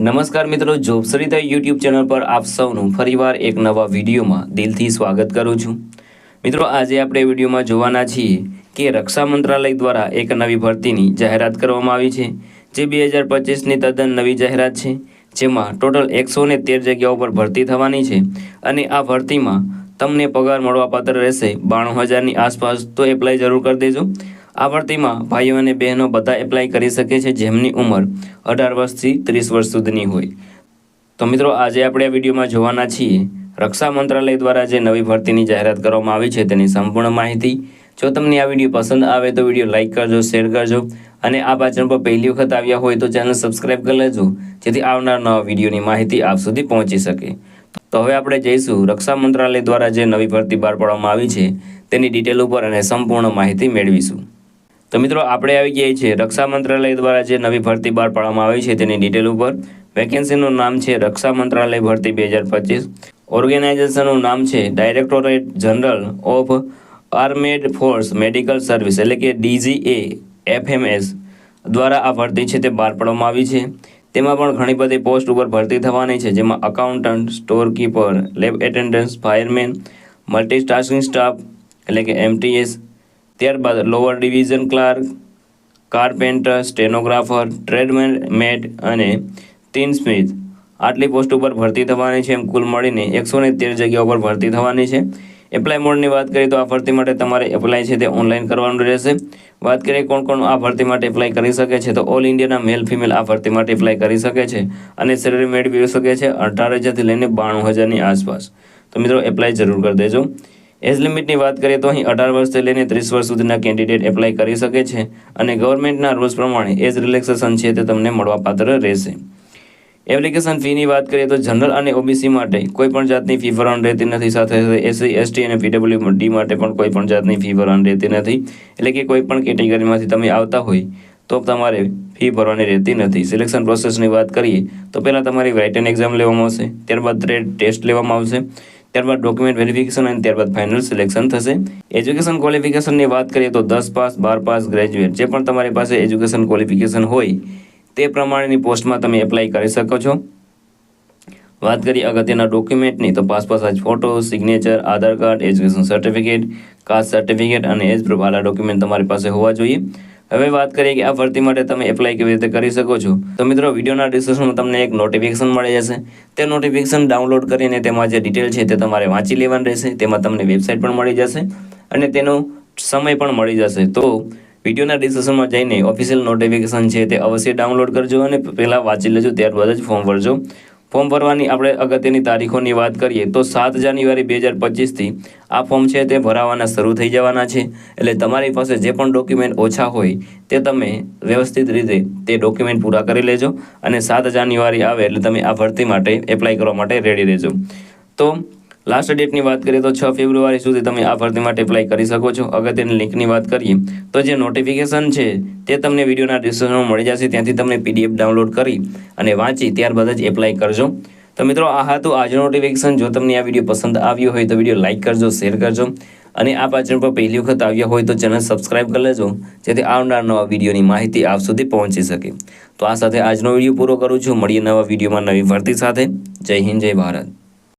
નમસ્કાર મિત્રો, જોબસરિતા YouTube channel પર આપ સૌનું ફરીવાર એક નવા વિડીયોમાં દિલથી સ્વાગત કરું છું. મિત્રો, આજે આપણે વિડીયોમાં જોવાના છીએ કે રક્ષા મંત્રાલય દ્વારા એક નવી ભરતીની જાહેરાત કરવામાં આવી છે, જે બે હજાર પચીસની તદ્દન નવી જાહેરાત છે, જેમાં ટોટલ એકસો તેર જગ્યાઓ પર ભરતી થવાની છે અને આ ભરતીમાં તમને પગાર મળવાપાત્ર રહેશે બાણું હજારની આસપાસ. તો એપ્લાય જરૂર કરી દેજો. આ ભરતીમાં ભાઈઓ અને બહેનો બધા એપ્લાય કરી શકે છે જેમની ઉંમર અઢાર વર્ષથી ત્રીસ વર્ષ સુધીની હોય. તો મિત્રો, આજે આપણે આ વિડીયોમાં જોવાના છીએ, રક્ષા મંત્રાલય દ્વારા જે નવી ભરતીની જાહેરાત કરવામાં આવી છે તેની સંપૂર્ણ માહિતી. જો તમને આ વીડિયો પસંદ આવે તો વીડિયો લાઇક કરજો, શેર કરજો અને આ પાચન પર પહેલી વખત આવ્યા હોય તો ચેનલ સબસ્ક્રાઇબ કરી લેજો, જેથી આવનાર નવા વિડીયોની માહિતી આપ સુધી પહોંચી શકે. તો હવે આપણે જઈશું રક્ષા મંત્રાલય દ્વારા જે નવી ભરતી બહાર પાડવામાં આવી છે તેની ડિટેલ ઉપર અને સંપૂર્ણ માહિતી મેળવીશું. તો મિત્રો, આપણે આવી ગયા છીએ રક્ષા મંત્રાલય દ્વારા જે નવી ભરતી બહાર પાડવામાં આવી છે તેની ડિટેલ ઉપર. વેકેન્સીનું નામ છે રક્ષા મંત્રાલય ભરતી બે હજાર પચીસ. ઓર્ગેનાઇઝેશનનું નામ છે directorate general of armed force medical service એટલે કે ડીજીએ એફએમએસ દ્વારા આ ભરતી છે તે બહાર પાડવામાં આવી છે. તેમાં પણ ઘણી બધી પોસ્ટ ઉપર ભરતી થવાની છે, જેમાં accountant store keeper lab attendance fireman multitasking staff એટલે કે એમટીએસ ત્યારબાદ lower division clerk carpenter stenographer tradesman mate અને તીન સ્મિથ આટલી પોસ્ટ ઉપર ભરતી થવાની છે એમ કુલ મળીને એકસો ને તેર જગ્યા ઉપર ભરતી થવાની છે. એપ્લાય મોડની વાત કરીએ તો આ ભરતી માટે તમારે એપ્લાય છે તે ઓનલાઈન કરવાનું રહેશે. વાત કરીએ કોણ કોણ આ ભરતી માટે એપ્લાય કરી શકે છે તો ઓલ ઇન્ડિયાના મેલ ફિમેલ આ ભરતી માટે એપ્લાય કરી શકે છે અને સેલરી મેળવી શકે છે અઢાર હજારથી લઈને બાણું હજારની આસપાસ. તો મિત્રો એપ્લાય જરૂર કરી દેજો. એજ લિમિટની વાત કરીએ તો અહીં અઢાર વર્ષથી લઈને ત્રીસ વર્ષ સુધીના કેન્ડિડેટ એપ્લાય કરી શકે છે અને ગવર્મેન્ટના રૂલ્સ પ્રમાણે એજ રિલેક્સેશન છે તે તમને મળવાપાત્ર રહેશે. એપ્લિકેશન ફીની વાત કરીએ તો જનરલ અને ઓબીસી માટે કોઈ પણ જાતની ફી ભરવાની રહેતી નથી, સાથે સાથે એસસી, એસટી અને પીડબ્લ્યુ ડી માટે પણ કોઈ પણ જાતની ફી ભરવાની રહેતી નથી. એટલે કે કોઈ પણ કેટેગરીમાંથી તમે આવતા હોય તો તમારે ફી ભરવાની રહેતી નથી. સિલેક્શન પ્રોસેસની વાત કરીએ તો પહેલાં તમારી રાઇટન એક્ઝામ લેવામાં આવશે, ત્યારબાદ ટ્રેડ ટેસ્ટ લેવામાં આવશે ત્યારબાદ ડોક્યુમેન્ટ વેરિફિકેશન અને ત્યારબાદ ફાઇનલ સિલેક્શન થશે. એજ્યુકેશન ક્વોલિફિકેશનની વાત કરીએ તો દસ પાસ, બાર પાસ ગ્રેજ્યુએટ જે પણ તમારી પાસે એજ્યુકેશન ક્વોલિફિકેશન હોય, તે પ્રમાણેની પોસ્ટમાં તમે એપ્લાય કરી શકો છો. વાત કરીએ અગત્યના ડોક્યુમેન્ટની તો passport size photo signature Aadhaar card education certificate caste certificate અને એજ પ્રૂફ આલા ડોક્યુમેન્ટ તમારી પાસે હોવા જોઈએ. હવે વાત કરીએ કે આ ભરતી માટે તમે એપ્લાય કેવી રીતે કરી શકો છો. તો મિત્રો, વિડીયોના ડિસ્ક્રિપ્શનમાં તમને એક નોટિફિકેશન મળી જશે. તે નોટિફિકેશન ડાઉનલોડ કરીને તેમાં જે ડિટેલ છે તે તમારે વાંચી લેવાની રહેશે. તેમાં તમને વેબસાઇટ પણ મળી જશે અને તેનો સમય પણ મળી જશે. તો વિડીયોના ડિસ્ક્રિપ્શનમાં જઈને ઓફિશિયલ નોટિફિકેશન છે તે અવશ્ય ડાઉનલોડ કરજો અને પહેલાં વાંચી લેજો, ત્યારબાદ જ ફોર્મ ભરજો. ફોર્મ ભરવાની આપણે અગત્યની તારીખોની વાત કરીએ તો સાત જાન્યુઆરી બે હજાર પચીસથી આ ફોર્મ છે તે ભરાવાના શરૂ થઈ જવાના છે. એટલે તમારી પાસે જે પણ ડોક્યુમેન્ટ ઓછા હોય તે તમે વ્યવસ્થિત રીતે તે ડોક્યુમેન્ટ પૂરા કરી લેજો અને સાત જાન્યુઆરી આવે એટલે તમે આ ભરતી માટે એપ્લાય કરવા માટે રેડી રહેજો. તો લાસ્ટ ડેટની વાત કરીએ તો છ ફેબ્રુઆરી સુધી તમે આ ભરતી માટે એપ્લાય કરી શકો છો. અગત્યની લિંકની વાત કરીએ, તો જે નોટિફિકેશન છે, તે તમને વિડીયોના ડિસ્ક્રિપ્શનમાં મળી જશે. ત્યાંથી તમને પીડીએફ ડાઉનલોડ કરી અને વાંચી ત્યારબાદ જ એપ્લાય કરજો. તો મિત્રો, આ હતું આજનું નોટિફિકેશન જો તમને આ વીડિયો પસંદ આવ્યો હોય તો વીડિયો લાઇક કરજો શેર કરજો. અને આ પાચન પર પહેલી વખત આવ્યા હોય તો ચેનલ સબસ્ક્રાઇબ કરી લેજો, જેથી આવનાર નવા વિડીયોની માહિતી આપ સુધી પહોંચી શકે. તો આ સાથે આજનો વીડિયો પૂરો કરું છું. મળીએ નવા વિડીયોમાં નવી ભરતી સાથે. જય હિન્દ, જય ભારત.